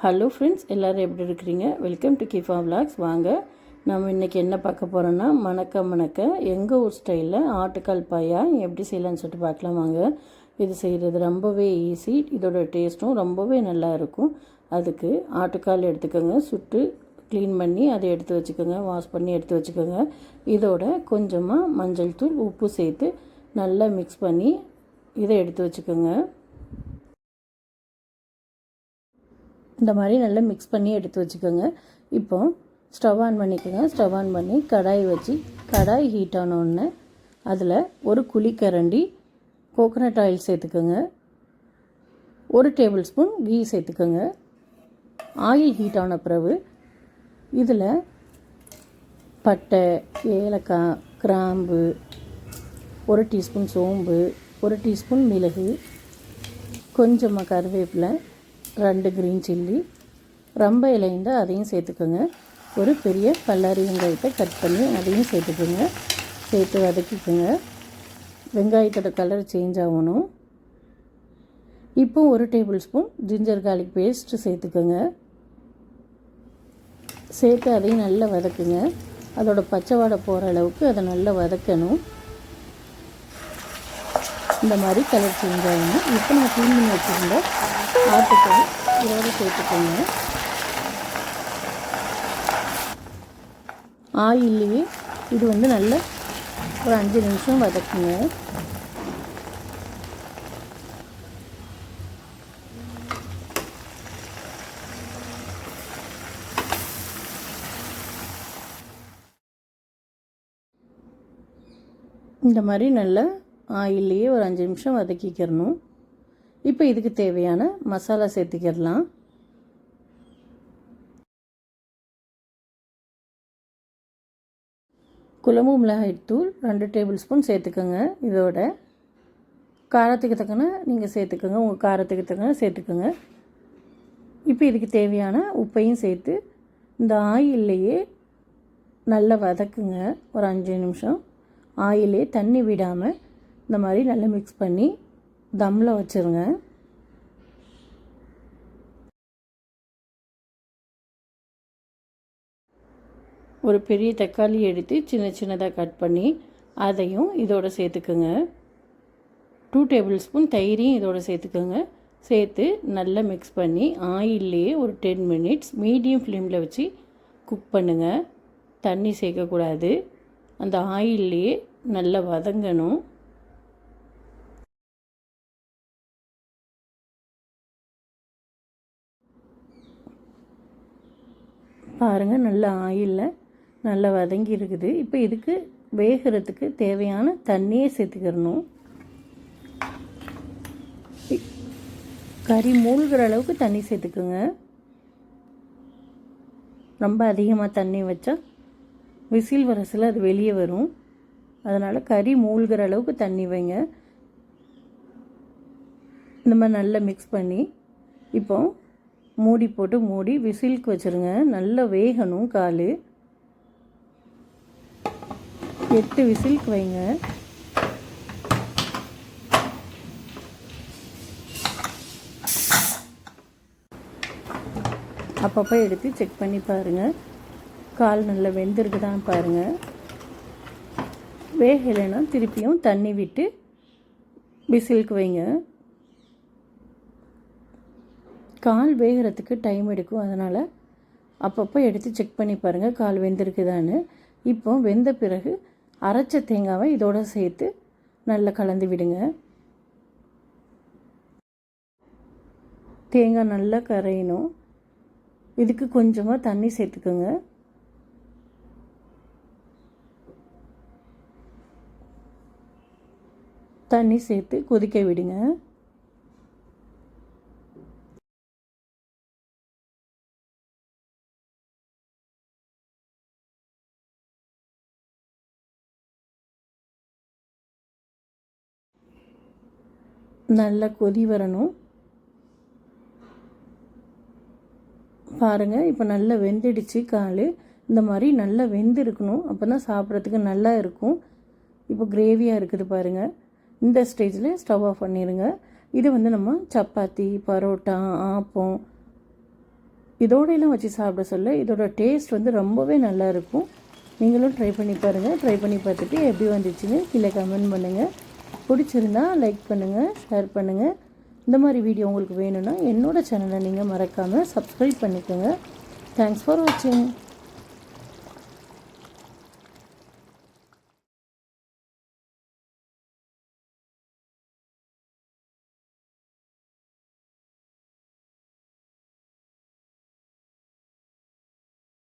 Hello friends எல்லோரும் எப்படி இருக்கிறீங்க? வெல்கம் டு கிஃபா விளாக்ஸ் வாங்க நம்ம இன்றைக்கி என்ன பார்க்க போகிறோன்னா மணக்க மணக்க எங்கள் ஊர் ஸ்டைலில் ஆட்டுக்கால் பாயா எப்படி செய்யலாம்னு சொல்லிட்டு பார்க்கலாம் வாங்க. இது செய்கிறது ரொம்பவே ஈஸி இதோட டேஸ்ட்டும் ரொம்பவே நல்லா இருக்கும். அதுக்கு ஆட்டுக்கால் எடுத்துக்கோங்க சுட்டு க்ளீன் பண்ணி அதை எடுத்து வச்சுக்கோங்க வாஷ் பண்ணி எடுத்து வச்சுக்கோங்க. இதோட கொஞ்சமாக மஞ்சள் தூள் உப்பு சேர்த்து நல்லா மிக்ஸ் பண்ணி இதை எடுத்து வச்சுக்கோங்க. இந்த மாதிரி நல்லா மிக்ஸ் பண்ணி எடுத்து வச்சுக்கோங்க. இப்போ ஸ்டவ் ஆன் பண்ணிக்கோங்க. ஸ்டவ் ஆன் பண்ணி கடாய் வச்சு கடாய் ஹீட் ஆனோடனே அதில் ஒரு குழிக்கரண்டி கோகோனட் ஆயில் சேர்த்துக்கோங்க. ஒரு டேபிள் ஸ்பூன் கீ சேர்த்துக்கோங்க. ஆயில் ஹீட் ஆன பிறகு இதில் பட்டை ஏலக்காய் கிராம்பு ஒரு டீஸ்பூன் சோம்பு ஒரு டீஸ்பூன் மிளகு கொஞ்சமாக கருவேப்பிலை ரெண்டு க்ரீன் சில்லி ரொம்ப இலைந்து அதையும் சேர்த்துக்கோங்க. ஒரு பெரிய பல்லாரி வெங்காயத்தை கட் பண்ணி அதையும் சேர்த்துக்கோங்க. சேர்த்து வதக்கிக்கோங்க. வெங்காயத்தோட கலர் சேஞ்ச் ஆகணும். இப்போ ஒரு table spoon ginger garlic paste சேர்த்துக்கோங்க. சேர்த்து அதையும் நல்லா வதக்குங்க. அதோட பச்சை வாடை போகிற அளவுக்கு அதை நல்லா வதக்கணும். இந்த மாதிரி கலர் சேஞ்ச் ஆகணும். இப்போ நான் க்ளீன் பண்ணி வச்சுருந்த ஆட்டுக்கறி இதோட சேர்த்துக்கோங்க. ஆயில்லையே இது வந்து நல்ல ஒரு அஞ்சு நிமிஷம் வதக்குங்க. இந்த மாதிரி நல்லா ஆயில்லையே ஒரு அஞ்சு நிமிஷம் வதக்கிக்கிறணும். இப்போ இதுக்கு தேவையான மசாலா சேர்த்துக்கிடலாம். குழம்பு மிளகாய்த்தூள் ரெண்டு டேபிள் ஸ்பூன் சேர்த்துக்கோங்க. இதோட காரத்துக்கு தக்கன நீங்கள் சேர்த்துக்கோங்க. உங்கள் காரத்துக்கு தக்கன சேர்த்துக்கோங்க. இப்போ இதுக்கு தேவையான உப்பையும் சேர்த்து இந்த ஆயில்லையே நல்லா வதக்குங்க. ஒரு அஞ்சு நிமிஷம். ஆயிலே தண்ணி விடாமல் இந்த மாதிரி நல்லா மிக்ஸ் பண்ணி தம்மில் வச்சுருங்க. ஒரு பெரிய தக்காளி எடுத்து சின்ன சின்னதாக கட் பண்ணி அதையும் இதோட சேர்த்துக்குங்க. டூ டேபிள் ஸ்பூன் தயிரையும் இதோட சேர்த்துக்கோங்க. சேர்த்து நல்லா மிக்ஸ் பண்ணி ஆயில்லையே ஒரு டென் மினிட்ஸ் மீடியம் ஃப்ளேமில் வச்சு குக் பண்ணுங்கள் தண்ணி சேர்க்கக்கூடாது. அந்த ஆயில்லையே நல்லா வதங்கணும். பாருங்கள் நல்லா ஆயிலில். நல்லா வதங்கி இருக்குது. இப்போ இதுக்கு வேகிறதுக்கு தேவையான தண்ணியை சேர்த்துக்கிறணும். கறி மூழ்கிற அளவுக்கு தண்ணி சேர்த்துக்குங்க. ரொம்ப அதிகமாக தண்ணி வச்சா விசில் வரசில் அது வெளியே வரும். அதனால் கறி மூழ்கிற அளவுக்கு தண்ணி வைங்க. இந்த மாதிரி நல்லா மிக்ஸ் பண்ணி இப்போ மூடி போட்டு மூடி விசிலுக்கு வச்சுருங்க. நல்லா வேகணும் கால். எட்டு விசிலுக்கு வைங்க. அப்பப்போ எடுத்து செக் பண்ணி பாருங்கள் கால் நல்லா வெந்திருக்குதான்னு பாருங்கள் வேகலைன்னா திருப்பியும் தண்ணி விட்டு விசிலுக்கு வைங்க. கால் வேகிறதுக்கு டைம் எடுக்கும். அதனால் அப்பப்போ எடுத்து செக் பண்ணி பாருங்கள் கால் வெந்திருக்குதான்னு. இப்போ வெந்த பிறகு அரைச்ச தேங்காவை இதோடு சேர்த்து நல்லா கலந்து விடுங்க. தேங்காய் நல்லா கரையணும். இதுக்கு கொஞ்சமாக தண்ணி சேர்த்துக்கோங்க. தண்ணி சேர்த்து கொதிக்க விடுங்க. நல்லா கொதி வரணும். பாருங்கள் இப்போ நல்லா வெந்துடுச்சு கால். இந்த மாதிரி நல்லா வெந்திருக்கணும். அப்போ தான் சாப்பிட்றதுக்கு நல்லா இருக்கும். இப்போ கிரேவியாக இருக்குது பாருங்கள் இந்த ஸ்டேஜில் ஸ்டவ் ஆஃப் பண்ணிடுங்க இது வந்து நம்ம சப்பாத்தி பரோட்டா ஆப்பம். இதோடையெல்லாம் வச்சு சாப்பிட சொல்ல இதோட டேஸ்ட் வந்து ரொம்பவே நல்லா இருக்கும். நீங்களும் ட்ரை பண்ணி பாருங்கள் ட்ரை பண்ணி பார்த்துட்டு எப்படி வந்துச்சுன்னு கீழே கமெண்ட் பண்ணுங்கள் பிடிச்சிருந்தா லைக் பண்ணுங்கள் ஷேர் பண்ணுங்கள் இந்த மாதிரி வீடியோ உங்களுக்கு வேணும்னா என்னோட சேனலை நீங்கள் மறக்காமல் சப்ஸ்கிரைப் பண்ணிக்கோங்க. தேங்க்ஸ் ஃபார் வாட்சிங்